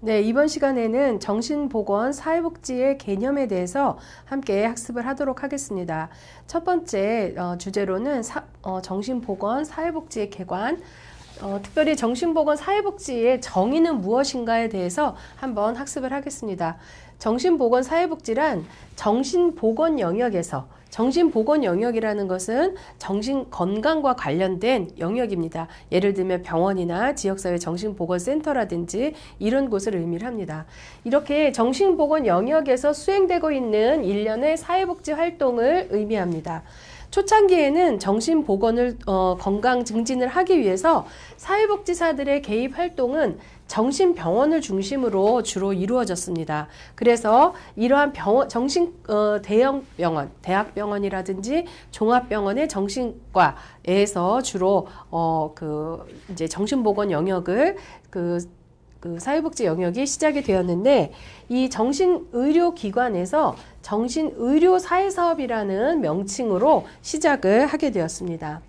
네, 이번 시간에는 정신보건 사회복지의 개념에 대해서 함께 학습을 하도록 하겠습니다. 첫 번째 어, 주제로는 사- 어, 정신보건 사회복지의 개관, 어, 특별히 정신보건 사회복지의 정의는 무엇인가에 대해서 한번 학습을 하겠습니다. 정신보건 사회복지란 정신보건 영역에서 정신보건 영역이라는 것은 정신 건강과 관련된 영역입니다. 예를 들면 병원이나 지역사회 정신보건센터라든지 이런 곳을 의미를 합니다. 이렇게 정신보건 영역에서 수행되고 있는 일련의 사회복지 활동을 의미합니다. 초창기에는 정신 보건을 어, 건강 증진을 하기 위해서 사회복지사들의 개입 활동은 정신병원을 중심으로 주로 이루어졌습니다. 그래서 이러한 병원, 정신 어, 대형 병원, 대학병원이라든지 종합병원의 정신과에서 주로 어, 그 이제 정신보건 영역을 그 그 사회복지 영역이 시작이 되었는데 이 정신의료기관에서 정신의료사회사업이라는 명칭으로 시작을 하게 되었습니다.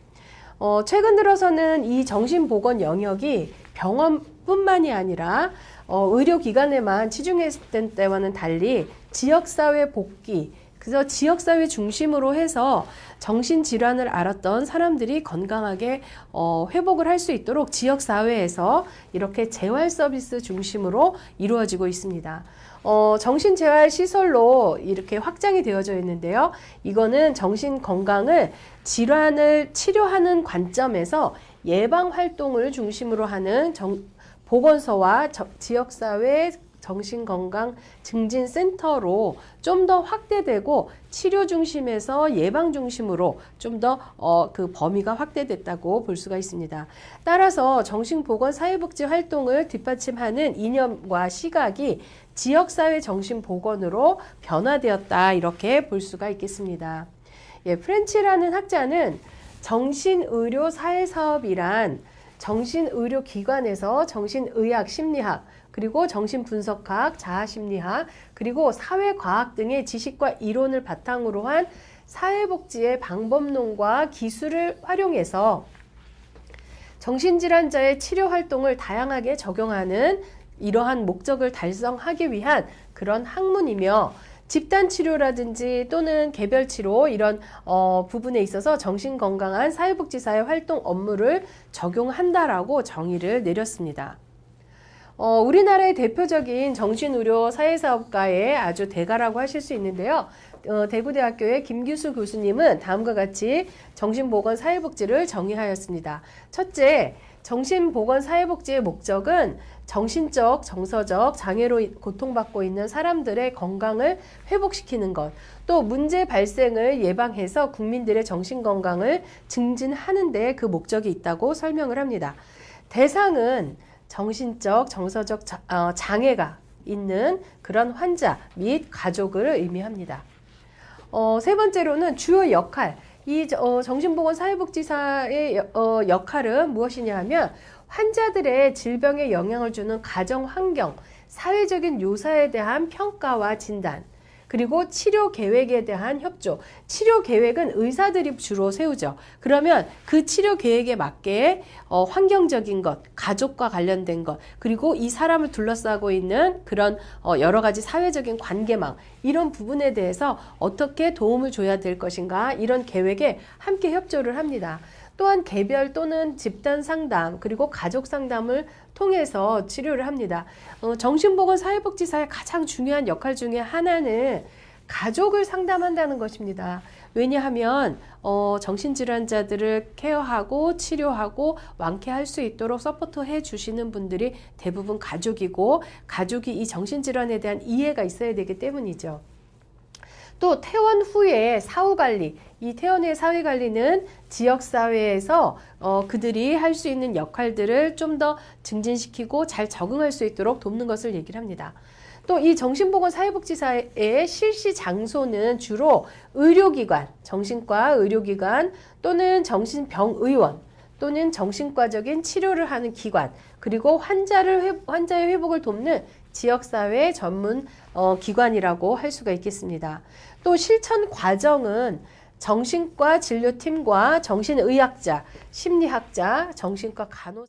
어, 최근 들어서는 이 정신보건 영역이 병원뿐만이 아니라 어, 의료기관에만 치중했던 때와는 달리 지역사회 복귀, 그래서 지역사회 중심으로 해서 정신질환을 앓았던 사람들이 건강하게 어, 회복을 할 수 있도록 지역사회에서 이렇게 재활 서비스 중심으로 이루어지고 있습니다. 어, 정신재활시설로 이렇게 확장이 되어져 있는데요. 이거는 정신 건강을 질환을 치료하는 관점에서 예방 활동을 중심으로 하는 정, 보건소와 저- 지역사회 정신건강 증진센터로 좀 더 확대되고 치료 중심에서 예방 중심으로 좀더 어, 그 범위가 확대됐다고 볼 수가 있습니다. 따라서 정신보건 사회복지 활동을 뒷받침하는 이념과 시각이 지역사회 정신보건으로 변화되었다 이렇게 볼 수가 있겠습니다. 예, 프렌치라는 학자는 정신의료 사회사업이란 정신의료기관에서 정신의학 심리학 그리고 정신분석학, 자아심리학, 그리고 사회과학 등의 지식과 이론을 바탕으로 한 사회복지의 방법론과 기술을 활용해서 정신질환자의 치료 활동을 다양하게 적용하는 이러한 목적을 달성하기 위한 그런 학문이며 집단 치료라든지 또는 개별 치료 이런 어, 부분에 있어서 정신 건강한 사회복지사의 활동 업무를 적용한다라고 정의를 내렸습니다. 어, 우리나라의 대표적인 정신의료 사회사업가의 아주 대가라고 하실 수 있는데요. 어, 대구대학교의 김규수 교수님은 다음과 같이 정신보건 사회복지를 정의하였습니다. 첫째, 정신보건 사회복지의 목적은 정신적, 정서적 장애로 고통받고 있는 사람들의 건강을 회복시키는 것, 또 문제 발생을 예방해서 국민들의 정신 건강을 증진하는 데 그 목적이 있다고 설명을 합니다. 대상은 정신적, 정서적 자- 어, 장애가 있는 그런 환자 및 가족을 의미합니다. 어, 세 번째로는 주요 역할. 이 어, 정신보건 사회복지사의 여- 어, 역할은 무엇이냐 하면 환자들의 질병에 영향을 주는 가정 환경, 사회적인 요사에 대한 평가와 진단, 그리고 치료 계획에 대한 협조. 치료 계획은 의사들이 주로 세우죠. 그러면 그 치료 계획에 맞게 어, 환경적인 것, 가족과 관련된 것, 그리고 이 사람을 둘러싸고 있는 그런 어, 여러 가지 사회적인 관계망, 이런 부분에 대해서 어떻게 도움을 줘야 될 것인가, 이런 계획에 함께 협조를 합니다. 또한 개별 또는 집단 상담 그리고 가족 상담을 통해서 치료를 합니다. 어, 정신보건 사회복지사의 가장 중요한 역할 중에 하나는 가족을 상담한다는 것입니다. 왜냐하면 어, 정신질환자들을 케어하고 치료하고 완쾌할 수 있도록 서포트해 주시는 분들이 대부분 가족이고 가족이 이 정신질환에 대한 이해가 있어야 되기 때문이죠. 또 퇴원 후에 사후 관리, 이 퇴원 후의 사회 관리는 지역 사회에서 어, 그들이 할 수 있는 역할들을 좀 더 증진시키고 잘 적응할 수 있도록 돕는 것을 얘기를 합니다. 또 이 정신보건 사회복지사의 실시 장소는 주로 의료기관, 정신과 의료기관 또는 정신병의원 또는 정신과적인 치료를 하는 기관 그리고 환자를 회, 환자의 회복을 돕는 지역사회 전문 어, 기관이라고 할 수가 있겠습니다. 또 실천 과정은 정신과 진료팀과 정신의학자, 심리학자, 정신과 간호